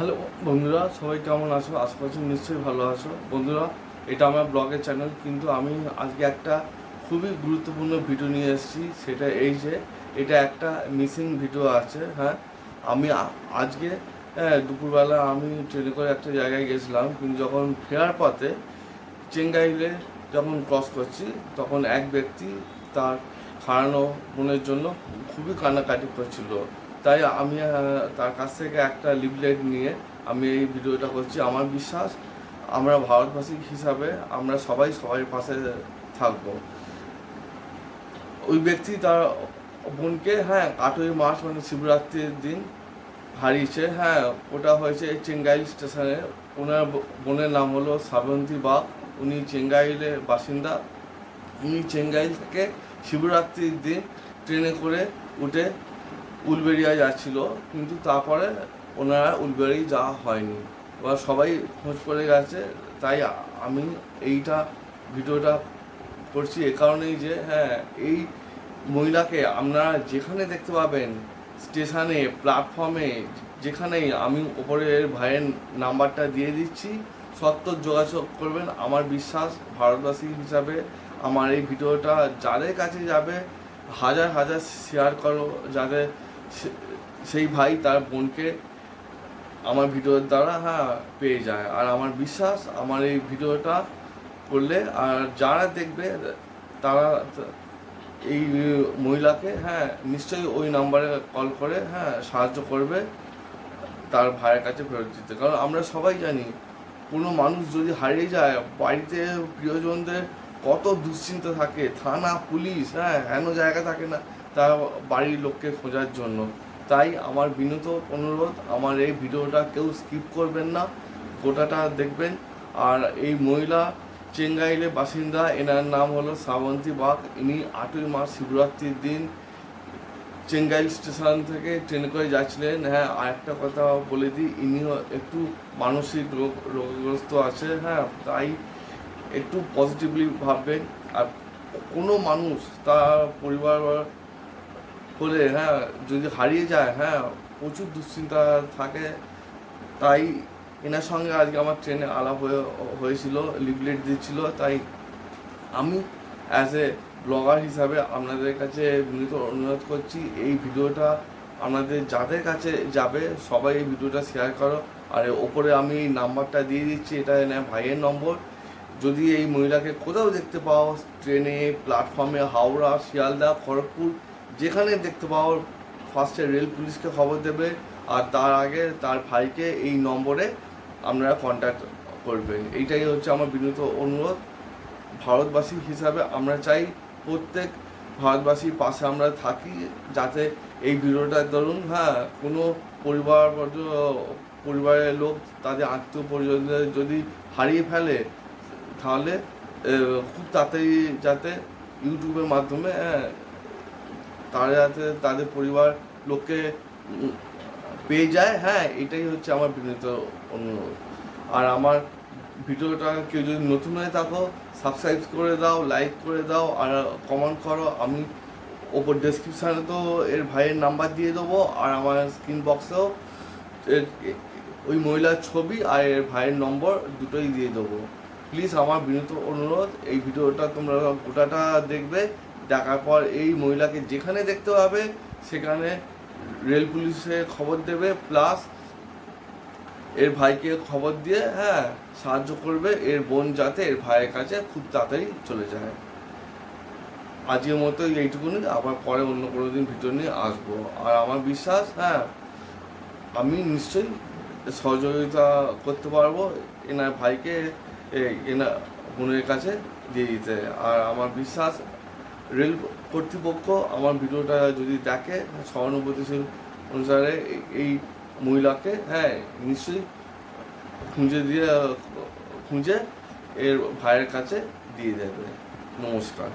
Hello বন্ধুরা সবাই কেমন আছো? আশা করছি নিশ্চয়ই ভালো আছো। বন্ধুরা এটা আমার ব্লগের চ্যানেল কিন্তু আমি আজকে একটা খুবই গুরুত্বপূর্ণ ভিডিও নিয়ে এসেছি। সেটা এই যে এটা একটা মিসিং ভিডিও আছে হ্যাঁ? আমি আজকে হ্যাঁ, দুপুরবেলা আমি ট্রেনে করে একটা জায়গায় গেছিলাম কিন্তু যখন ফেরার পথে চেঙ্গাইলে যখন ক্রস করছি তখন এক ব্যক্তি তার হারানো বোনের জন্য খুবই কান্নাকাটি করছিল। তাই আমি তার কাছ থেকে একটা লিফলেট নিয়ে আমি এই ভিডিওটা করছি। আমার বিশ্বাস, আমরা ভারতবাসী হিসাবে আমরা সবাই সবার পাশে থাকব। ওই ব্যক্তি তার বোনকে হ্যাঁ আটই মার্চ মানে শিবরাত্রির দিন হারিয়েছে। হ্যাঁ ওটা হয়েছে চেঙ্গাইল স্টেশনে। ওনার বোনের নাম হলো শ্রাবন্তী বাগ। উনি চেঙ্গাইলের বাসিন্দা। উনি চেঙ্গাইল থেকে শিবরাত্রির দিন ট্রেনে করে উঠে উলবেড়িয়া যাচ্ছিল, কিন্তু তারপরে ওনারা উলবেড়ি যাওয়া হয়নি। এবার সবাই খোঁজ করে গেছে, তাই আমি এইটা ভিডিওটা করছি এ কারণেই যে হ্যাঁ এই মহিলাকে আপনারা যেখানে দেখতে পাবেন, স্টেশনে, প্ল্যাটফর্মে, যেখানেই, আমি ওপরের ভাইয়ের নাম্বারটা দিয়ে দিচ্ছি, সত্তর যোগাযোগ করবেন। আমার বিশ্বাস ভারতবাসী হিসাবে আমার এই ভিডিওটা যাদের কাছে যাবে, হাজার হাজার শেয়ার করো, যাদের সেই ভাই তার বোনকে আমার ভিডিওর দ্বারা হ্যাঁ পেয়ে যায়। আর আমার বিশ্বাস, আমার এই ভিডিওটা করলে আর যারা দেখবে, তারা এই মহিলাকে হ্যাঁ নিশ্চয়ই ওই নাম্বারে কল করে হ্যাঁ সাহায্য করবে, তার ভাইয়ের কাছে ফেরত দিতে। কারণ আমরা সবাই জানি, কোনো মানুষ যদি হারিয়ে যায়, বাড়িতে প্রিয়জনদের কত দুশ্চিন্তা থাকে, থানা, পুলিশ হ্যাঁ হেন জায়গা থাকে না তার বাড়ির লোককে খোঁজার জন্য। তাই আমার বিনীত অনুরোধ, আমার এই ভিডিওটা কেউ স্কিপ করবেন না। গোটাটা দেখবেন। আর এই মহিলা চেঙ্গাইলে বাসিন্দা, এনার নাম হলো শ্রাবন্তী বাগ ইনি আটই মার্চ শিবরাত্রির দিন চেঙ্গাইল স্টেশন থেকে ট্রেনে করে যাচ্ছিলেন। হ্যাঁ আর একটা কথা বলে দিই, ইনিও একটু মানসিক রোগ, রোগগ্রস্ত আছে। হ্যাঁ তাই একটু পজিটিভলি ভাববেন। আর কোনো মানুষ তার পরিবার হলে হ্যাঁ যদি হারিয়ে যায় হ্যাঁ প্রচুর দুশ্চিন্তা থাকে। তাই এনার সঙ্গে আজকে আমার ট্রেনে আলাপ হয়ে, হয়েছিল লিফলেট দিচ্ছিল। তাই আমি অ্যাজ এ ব্লগার হিসাবে আপনাদের কাছে বিনীত অনুরোধ করছি, এই ভিডিওটা আপনাদের যাদের কাছে যাবে, সবাই এই ভিডিওটা শেয়ার করো। আর ওপরে আমি নাম্বারটা দিয়ে দিচ্ছি, এটা এনে ভাইয়ের নম্বর। যদি এই মহিলাকে কোথাও দেখতে পাও ট্রেনে প্ল্যাটফর্মে হাওড়া, শিয়ালদা, খড়গপুর যেখানে দেখতে পাও ফার্স্টে রেল পুলিশকে খবর দেবে আর তার আগে তার ভাইকে এই নম্বরে আপনারা কন্ট্যাক্ট করবেন। এইটাই হচ্ছে আমার বিনীত অনুরোধ। ভারতবাসী হিসাবে আমরা চাই প্রত্যেক ভারতবাসীর পাশে আমরা থাকি যাতে এই ভিডিওটার ধরুন হ্যাঁ কোনো পরিবার পরিবারের লোক তাদের আত্মীয় পরিজনদের যদি হারিয়ে ফেলে তাহলে খুব তাড়াতাড়ি যাতে ইউটিউবের মাধ্যমে হ্যাঁ, তারা যাতে তাদের পরিবার লোককে পেয়ে যায় হ্যাঁ এটাই হচ্ছে আমার বিনীত অনুরোধ। আর আমার ভিডিওটা কেউ যদি নতুন হয়ে থাকো সাবস্ক্রাইব করে দাও লাইক করে দাও, আর কমেন্ট করো, আমি ওপর ডেসক্রিপশানে তো এর ভাইয়ের নাম্বার দিয়ে দেবো, আর আমার স্ক্রিন বক্সেও ওই মহিলার ছবি আর এর ভাইয়ের নম্বর দুটোই দিয়ে দেবো। প্লিজ আমার বিনীত অনুরোধ, এই ভিডিওটা তোমরা গোটাটা দেখবে দেখার পর এই মহিলাকে যেখানে দেখতে পাবে, সেখানে রেল পুলিশে খবর দেবে প্লাস এর ভাইকে খবর দিয়ে হ্যাঁ সাহায্য করবে, এর বোন যাতে এর ভাইয়ের কাছে খুব তাড়াতাড়ি চলে যায়। আজকের মতো এইটুকুনি, আবার পরে অন্য কোনো দিন ভিডিও নিয়ে আসব। আর আমার বিশ্বাস হ্যাঁ আমি নিশ্চয়ই সহযোগিতা করতে পারব এনার ভাইকে এনার বোনের কাছে দিয়ে দিতে। আর আমার বিশ্বাস রেল কর্তৃপক্ষ আমার ভিডিওটা যদি দেখে সহানুভূতিশীল অনুসারে এই- মহিলাকে হ্যাঁ নিশ্চয়ই খুঁজে দিয়ে, খুঁজে এর ভাইয়ের কাছে দিয়ে দেবে নমস্কার।